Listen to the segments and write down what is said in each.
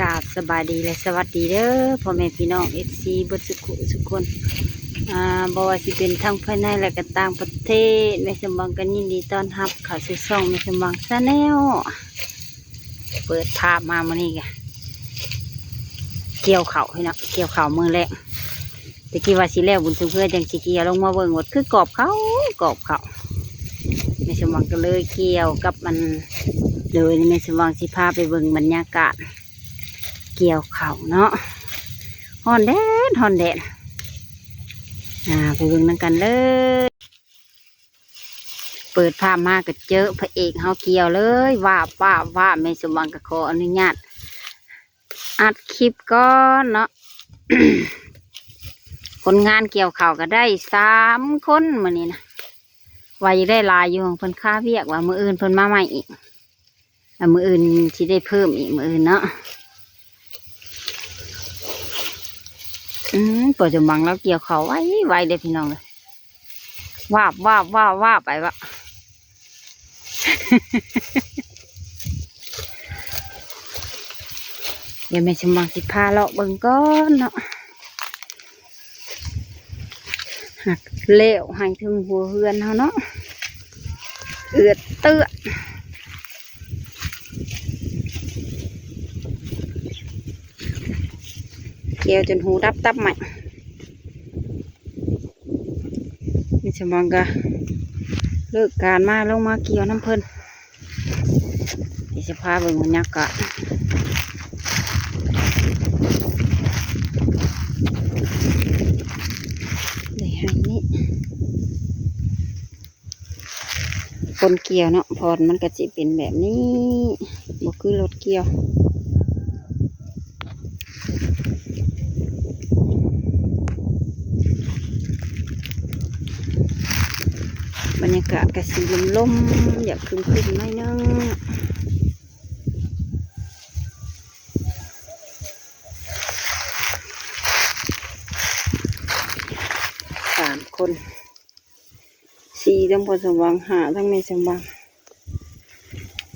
กราบสบายดีและสวัสดีเด้อพ่อแม่พี่น้องเอฟซีบดสุขุสุคนอ่าบว่าสิเป็นทั้งภายในและก็ต่างประเทศแม่สมบังกันยินดีต้อนรับเข้าสู่ช่องแม่สมบังซาแนลเปิดภาพมามื่อนี้กะเกี่ยวเข่าวให้เนะเกี่ยวเข่ามือแรกตะกี้ว่าสิแล้วบุญสุเพื่อจังสิเกี่ยวลงมาเบิ่งหมดคือกรอบเขากรอบเขาแม่สมบังก็เลยเกี่ยวกับมันเลยแม่สมองสิพาไปเบิ่งบรรยากาศ เกี่ยวเข่าเนาะฮอนแดดฮอนแดดอ่าไปเบิ่งนั่งกันเลย เปิดภาพมาก็เจอพระเอกเฮาเกี่ยวเลยว่าว่าว่าแม่สมองก็ขออนุญาตอัดคลิปก่อนเนาะคนงานเกี่ยวเข่าก็ได้สามคนมานี่นะว่าจะได้ลายอยู่ของเพิ่นค่าเวียกว่ามืออื่นเพิ่นมาใหม่อีกมืออื่นที่ได้เพิ่มอีกมืออื่นเนาะ อืมปวดจมังแล้วเกี่ยวเขาไว้ไว้เด็พี่น้องเลยว่าบว่าบว่าบว่าบไปวะเดี๋ยวแม่จมังสิพาเลาะเบิ่งก้อนเนาะหักเลวให้ถึงหัวเฮือนเขาเนาะเอือดเตื้อ เกี่ยวจนหูดับตับใหม่นี่สมองก็เลิกการมาลงมาเกี่ยวน้ำเพลินนี่จะพาเบิ่งบรรยากาศเลยให้นี่คนเกี่ยวเนาะพอนมันก็จะเป็นแบบนี้บ่คือรถเกี่ยว บรรยากาศกระสีลมลมอยากคึมคึมๆหน่อยนึงสามคนสี่ทั้งพลสมบังหาทั้งในสมบัง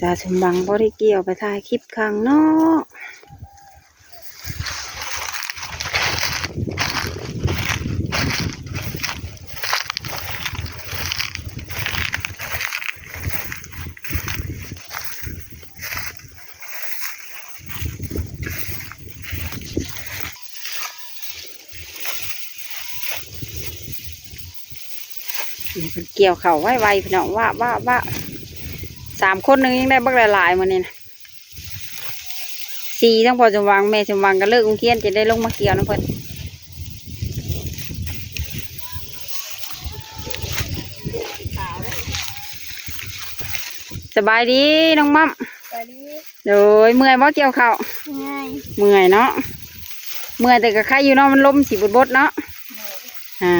จาสมบังบริเกี่ยวไปถ่ายคลิปข้างนอกน เกี่ยวเข่าไว้ไวพี่น้องว่าว่าว่าสามคนหนึงยังได้บักหลายๆมาเนี่ยนะสี่ทั้งพอจำวังแม่จำวังก็เลิกกรุงเคียนจะได้ลงมาเกี่ยวนะเพิ่นสบายดีน้องมั่มสวัสดีโดยเมื่อยบ่เกี่ยวเข่าวง่ายเมื่อยเนาะเมื่อยแต่ก็ใครอยู่เนาะมันล้มสีบดบดๆเนาะอ่า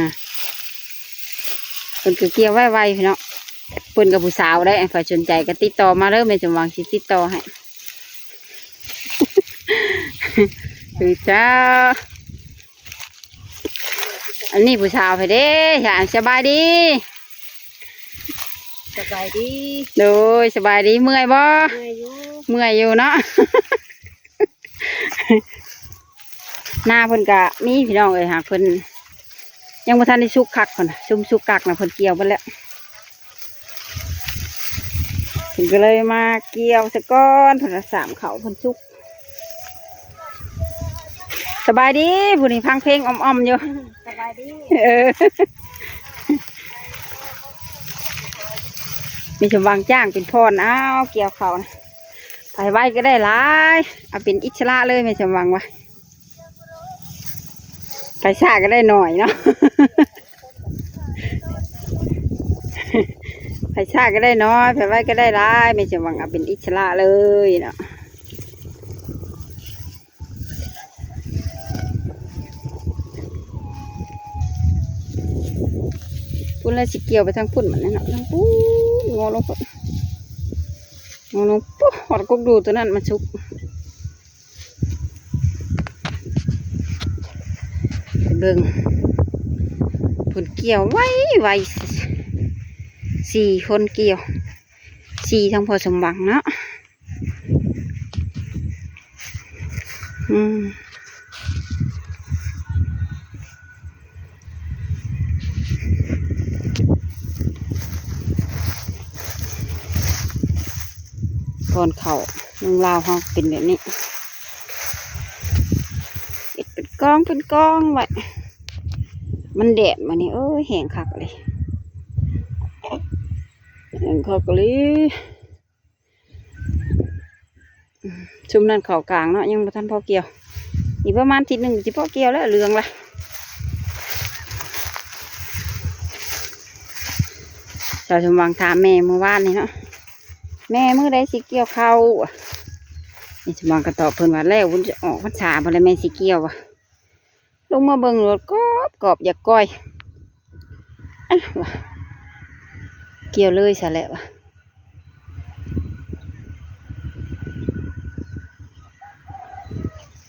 เพิ่นก็เกี่ยวไว้ไวพี่เนาะเพิ่นกับผู้สาวได้ฝ่ายสนใจก็ติดต่อมาเริ่มเป็นจำวางสิติดต่อให้คือจ้า อันนี้ผู้สาวไปเด้อย่าสบายดีสบายดีโดยสบายดีเมื่อยบ่เมื่อยอยู่เมื่อยอยู่เนาะหน้าเพิ่นกะมีพี่น้องเอ้ยหากเพิ่น ยังบ่ทันได้สุกคักพุ่นน่ะซุ่มสุกกักนะเพิ่นเกี่ยวไปแล้วเพิ่นก็เลยมาเกี่ยวสะก้อนเพิ่นละสามเขาเพิ่นสุก สบายดีผู้นี้ฟังเพลงอ่อมๆอยู่สบายดีเออมีสมวางจ้างเป็นพรอ้าวเกี่ยวเขานะไปไว้ก็ได้หลายเอาเป็นอิสระเลยไม่สมวังวะไปชาก็ได้หน่อยเนาะ ไปชาก็ได้น้อยไปไว้ก็ได้หลายไม่สมวังเอาเป็นอิสระเลยเนาะพุ่นแล้วสิเกี่ยวไปทางพุ่นเหมือนนั่นเนาะทางพุ่นงอลงพุ่นงอลงปุ๊บหอดกกดูตัวนั้นมันชุกไปเบิ่งพุ่นเกี่ยวไว้ไว้ สี่คนเกี่ยวสี่ทั้งพอสมหวังเนาะอืมก่อนเขาเมืองลาวเขาเป็นแบบนี้เอ็ดเป็นกองเป็นกองไว้มันแดดมานี่เอ้ยแห้งคักเลย แห้งคักเลยชุมนั่นเขากลางเนาะยังบ่ทันพอเกี่ยวอีกประมาณทิศหนึ่งสิพอเกี่ยวแล้วเหลืองละชาวชมวังถามแม่เมื่อวานนี่เนาะแม่เมื่อใดสิเกี่ยวเขาอะนี่ชมวังก็ตอบเพิ่นว่าแล้ววุ้นจะออกพรรษาบ่ได้แม่สิเกี่ยววะลงมาเบิ่งรถกรอบกรอบอย่ากก้อยอะวะ เกี่ยวเลยซะแล้วะ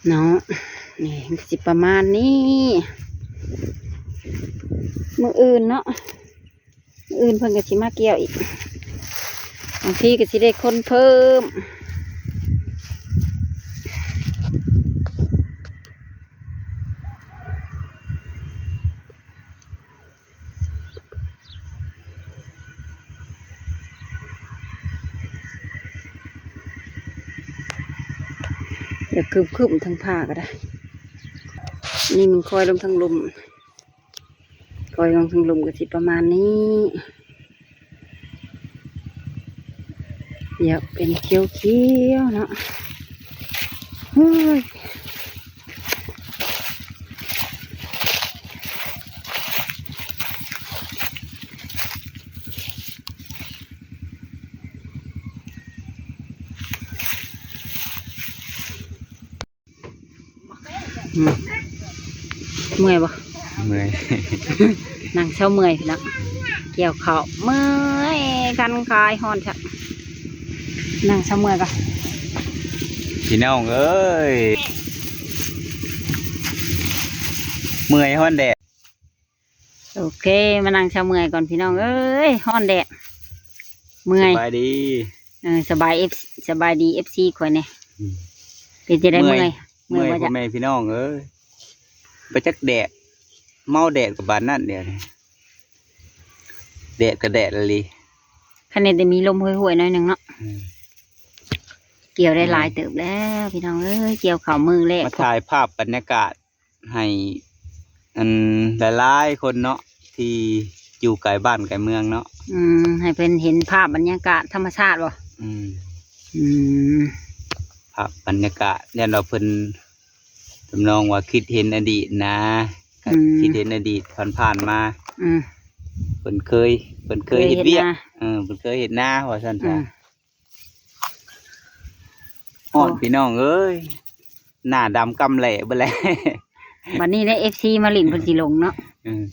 เนาะนี่มันสิประมาณนี้ มืออื่นเนาะมืออื่นเพิ่นก็สิมาเกี่ยวอีกบางทีก็สิได้คนเพิ่ม จะคืบคืบทั้งผ้าก็ได้ นี่มันคอยลงทางลมคอยลงทางลมก็สิประมาณนี้ เดี๋ยวเป็นเขียวเขียวเนาะเฮ้ย เมื่อยปะเมื่อยนั่งเช้าเมื่อยพี่ละเกี่ยวเขาวเมื่อยกันคายหอนชักนั่งเช้าเมื่อยปะพี่น้องเอ้ยเมื่อยฮ้อนแดดโอเคมานั่งเช้าเมื่อยก่อนพี่น้องเอ้ยห้อนแดดเมื่อยสบายดีเออสบายเอฟสบายดีเอฟซีข่อยเนี่ยอืมเป็นจะได้เมื่เมื่ออยย เมื่อยเมื่อยว่าพ่จะอแม่พี่น้องเอ้ยไปจักแดดเมาแดดกับบานนั่นเดียวนี้แดดกับแดดเลยคะแนนแต่มีลมห่วยๆหน่อยหนึ่งเนาะอืมเกี่ยวได้หลายเติบแล้วพี่น้องเอ้ยเกี่ยวเข่าวมือแรกมาถ่ายภาพบรรยากาศให้อันหลายๆคนเนาะที่อยู่ไกลบ้านไกลเมืองเนาะอืม ให้เพิ่นเห็นภาพบรรยากาศธรรมชาติบ่อืม อืม ภาพบรรยากาศเนี่ยเราเพิ่นจำลองว่าคิดเห็นอดีตนะก็คิดเห็นอดีตผ่านๆมาอืม เพิ่นเคยเพิ่นเคยเห็นเวียกนะเออเพิ่นเคยเห็นหน้าว่าซั่นอืซะมฮ้อนโอ้ พี่น้องเอ้ยหน้าดำกำแหล่เบ่แล้ววันนี้ได้เอฟซีมาหลินเพิ่นสิลงเนาะเออ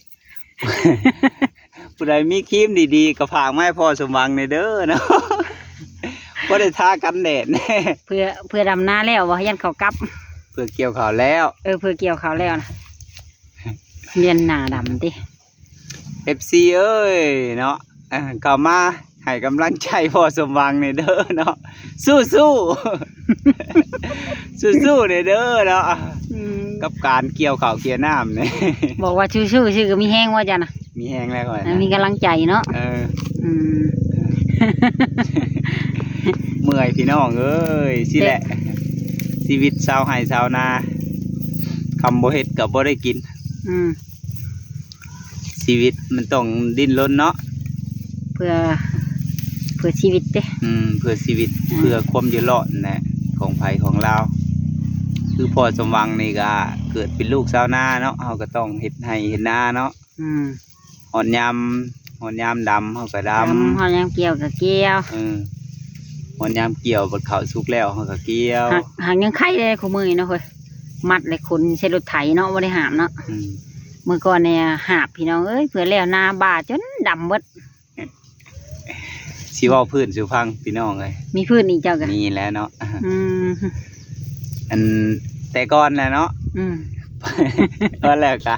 ผู้ใดมีครีมดีๆก็ฝากมาให้พ่อสมหวังในอยเด้อเนาะ บ่ได้ทากันแดดแน่เพื่อเพื่อดำนาแล้วว่ายันเขากลับ เพื่อเกี่ยวข้าวแล้ว เออเพื่อเกี่ยวเขาวแล้วนะเรียนหนาดำติ FC เอ้ยเนาะเอ่อเข้ามาให้กำลังใจพ่อสมหวังในอยเด้อเนาะสู้ๆสู้ๆในอยเด้อเนาะอืมกับการเกี่ยวข้าวเกี่ยวน้ำเนี่ยบอกว่าชู้ชู้ชื่อก็มีแห้งว่าจ้ะนะมีแห้งแล้วก่อนอะมีกำลังใจเนาะเออ อืม เมื่อยพี่น้องเอ้ยสิแหละ ชีวิตชาวไห่ชาวนาคำบ่เฮ็ดกับบ่ได้กิน อืมชีวิตมันต้องดิ้นรนเนาะเพื่อ เพื่อชีวิตเด้ อืมเพื่อชีวิตอืม เพื่อความอยู่รอดนะของไผของเราคือพ่อสมหวังนี่ก็เกิดเป็นลูกชาวนาเนาะเฮาก็ต้องเฮ็ดให้เฮ็ดนาเนาะอืมหอนยามหอนยามดำเฮาก็ดำดำหอยังเกี่ยวกับเกี่ยว เออ หอนยามเกี่ยวบดเขาสุกแล้วเฮาก็เกี่ยวหากหากยังไข่เลยขมือเนาะเฮ้ยมัดเลยคนใช้รถไถเนาะบ่ได้หามเนาะอืมเมื่อก่อนเนี่ยหาบพี่น้องเอ้ยเพื่อแล้วนาบาดจนดำเบิดสิเว้าพื้นสิฟังพี่น้องเอ้ยมีพื้นอีกเจ้ากันนี่แหล้วเนาะอืมอันแต่ก่อนแหละเนาะ อืมก็แล้วกะ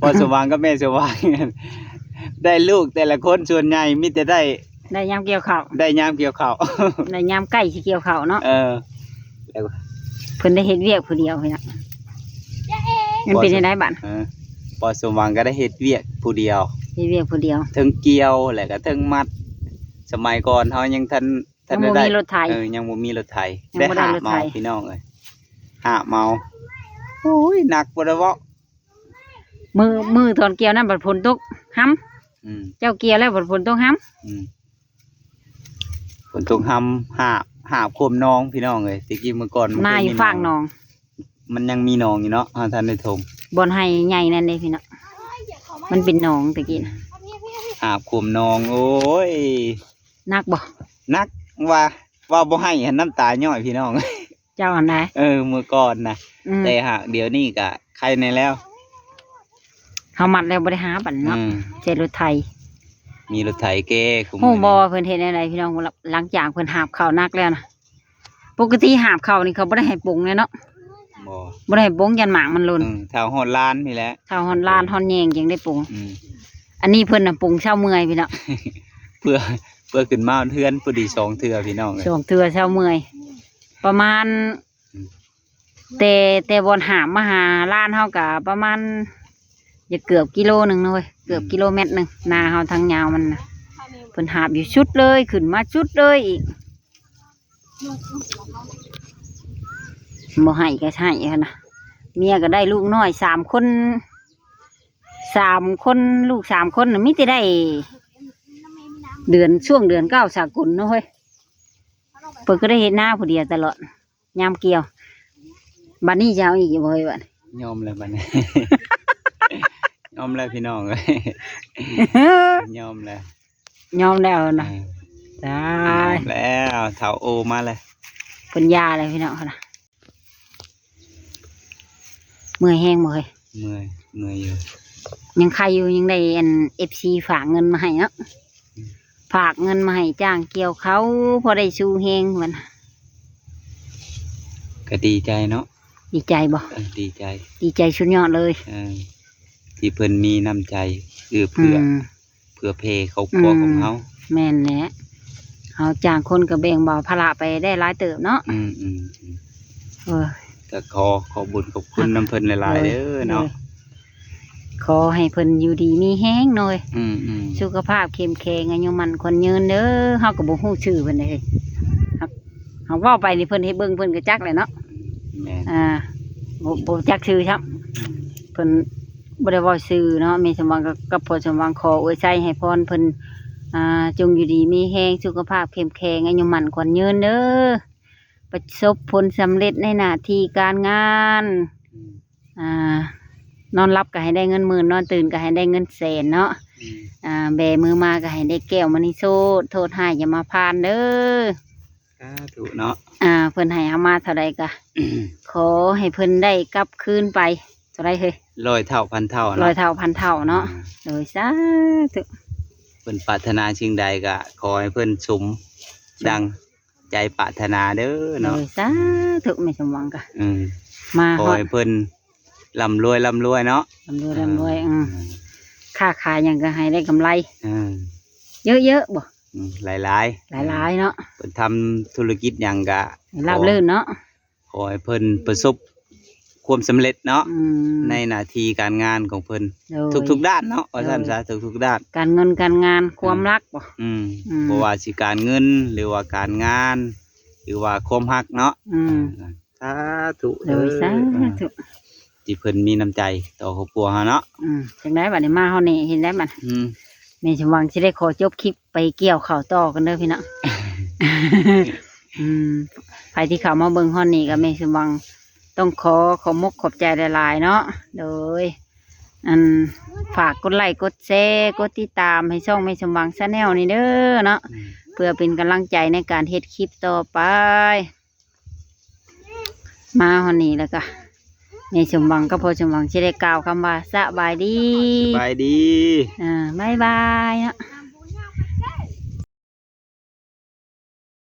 พอสว่างก็แม่สว่าง ได้ลูกแต่ละคนส่วนใหญ่มิแต่ได้ ได้ยามเกี่ยวข้าวได้ยามเกี่ยวข้าวได้ยามใกล้สิเกี่ยวข้าวเนาะเออแล้วเพิ่นได้เฮ็ดเวียกผู้เดียวพี่น้องมันเป็นยังไงบัดเออพอสมหวังก็ได้เฮ็ดเวียกผู้เดียวเฮ็ดเวียกผู้เดียวเทิงเกี่ยวแล้วก็เทิงมัด สมัยก่อนเฮายังทันทัยังนบ่ได้มีรถไถเออยังบ่มีรถไถยังได้บ่ได้หารถเมาไถพี่น้องเอ้ยหาเมาโอ้ยหนักบ่ได้เว้ามือมือตอนเกี่ยวนั้นบัดฝนตกห้ำอืมเจ้าเกี่ยวแล้วบัดฝนตกห้ำอืม ฝนตกหำหาบหาบโคมน้องพี่น้องเอ้ยตะกี้เมื่อก่อนมัหน้าเคอยู่มีฝั่งหนอง มันยังมีหนองอยู่เนาะเฮาทันได้ถมบอนให้ใหญ่นั่นเด้พี่น้องมันเป็นหนองตะกี้น่ะหาบโคมน้องโอ้ยนักบ่นักว่าว่าบ่ให้หันน้ำตาย่อยพี่น้อง เจ้าอันไหนเออเมื่อก่อนนะอืมแต่หากเดี๋ยวนี้ก็ใครในแล้วเฮามัดแล้วบ่ได้หาบัดเนาะอืม เจ็ดรถไทย มีรถไถเก้คุฮู้บ่เพิ่นเฮ็ดอะไรพี่น้องหลังจากเพิ่นหาบข้าวนักแล้วนะปกติหาบข้าวนี่เขาบ่ได้ให้ปรุงเลยเนาะบ่บ่ได้ให้ปรุงยันหมากมันหล่นอืมแถวฮอดล้านนี่แหละข้าวฮอนลานฮอนแยงจังได้ปรุงอืมอันนี้เพิ่นน่ะปรุงเช้าเมื่อยพี่น้องเพื่อเพื่อขึ้นมาเทือนพอดีสองเทือพี่น้องเลยช่วงเตือเช้าเมื่อยประมาณอืมแต่แต่บอนหามมาหาล้านเฮาก็ประมาณ จะเกือบกิโลหนึ่งนะเว้ยเกือบกิโลเมตรหนึ่งนาเฮาทางยาวมันน่ะเพิ่นหาบอยู่ชุดเลยขึ้นมาชุดเลยอีกบ่ให้ก็ใช่ค่ะนะเมียก็ได้ลูกน้อยสามคนสามคนลูกสามคนน่ะมิจะได้ เดือนช่วงเดือนเก้าสากลเนาะเฮ้ยเพิ่นก็ได้เห็นหน้าผู้เดียวตลอดยามเกี่ยวบัดนี้จะเอาอีกบ่เฮ้ยบัดยอมเลยบัดนี้ย อมแล้วพี่น้องเลยยอมแล้วยอมแล้วนะเออจ้ายอมแล้วเถาโอมาเลยเพิ่นยาเลยพี่น้องค่ะนะเมื่อยแห้งบ่เฮ้ยเมื่อยเมื่อยอยู่ยังใครอยู่ยังได้อัน FC ฝากเงินมาให้เนาะฝากเงินมาให้จ้างเกี่ยวเขาพอได้ชูแห้งมันก็ดีใจเนาะดีใจบ่เออดีใจ ดีใจชุดยอดเลยเออ ที่เพิ่นมีน้ำใจเอื้ออืเพื่อม เพื่อเพเขาครัวอืม ของเขาแม่นแหละเอาจ้างคนกับแบ่งเบาภาระไปได้หลายเติบเนาะอืมอืมอืมเออ ก็ขอขอบุญขอบคุณน้ำเพิ่นหลายๆเด้อเนาะขอให้เพิ่นอยู่ดีมีแห้งหน่อย อืมอืมสุขภาพเข้มแข็งอายุมันคนยืนเด้อเฮาก็บ่ฮู้ชื่อเพิ่นเลยครับเฮาเว้าไปนี่เพิ่นเฮ็ดเบิ่งเพิ่นก็จักแหละเนาะแม่นอ่าบ่บ่จักชื่อครับเพิ่น บ่ได้เว้าชื่อเนาะมีสมหวังกับกับพ่อสมหวังขออวยใจให้พรเพิ่นอ่าจงอยู่ดีมีแฮงสุขภาพเข้มแข็งอายุมันคนยืนเด้อประสบผลสำเร็จในหน้าที่การงานอืมอ่านอนรับก็ให้ได้เงินหมื่นนอนตื่นก็ให้ได้เงินแสนเนาะอืมอ่าแบมือมาก็ให้ได้แก้วมันิโซดโทษให้อย่ามาพานเด้อสาธุเนาะอ่าเพิ่นให้เอามาเท่าใดก็ขอให้เพิ่นได้กลับคืนไป เท่าไรเฮ้ยร้อยเท่าพันเท่าร้อเนาะยเท่าพันเท่าเนาะโดยสาธุ เพิ่นปรารถนาสิ่งใดก็ขอให้เพิ่นสม ดังใจปรารถนาเด้อโดเนาะยสาธุไม่สมหวังก็อืมมาขอฮอดให้เพิ่นร่ำรวยร่ำรวยเนาะร่ำรวยร่ำรวยอืมค้าขายหยังก็ให้ได้กำไร อืมเยอะๆบ่อืมหลายหลายหลายๆเนาะๆเพิ่นทำธุรกิจหยังก็ให้ราบรื่นเนาะขอให้เพิ่นประสบ ความสำเร็จเนาะอืมในหน้าที่การงานของเพิ่นโดย ทุกๆด้านเนาะว่าซั่นโดยซะทุกๆด้าน การเงินการงานความรักบ่ อืมอืม บ่ว่าสิการเงินหรือว่าการงาน หรือว่าความรักเนาะอืมสาธุโดยสาธุที่เพิ่นมีน้ำใจต่อครอบครัวเฮาเนาะอืมจังได้บัดนี้มาเฮานี่เห็นได้บัดอืม แม่ชมวังสิได้ขอจบคลิปไปเกี่ยวข้าวต่อกันเด้อพี่น้อง อืมใครที่เข้ามาเบิ่งฮอนนี่ก็แม่ชมวัง ต้องขอขอมกขอบใจหลายๆเนาะโดยอันฝากกดไลค์กดแชร์กดติดตามให้ช่องแม่ชมวังชาแนลนี่เด้อเนาะเพื่อเป็นกำลังใจในการเฮ็ดคลิปต่อไป มาฮอนนี่แล้วก็แม่ชมวังก็พอชมวังสิได้กล่าวคำว่าสบายดีสบายดีอ่าบายบายเนาะ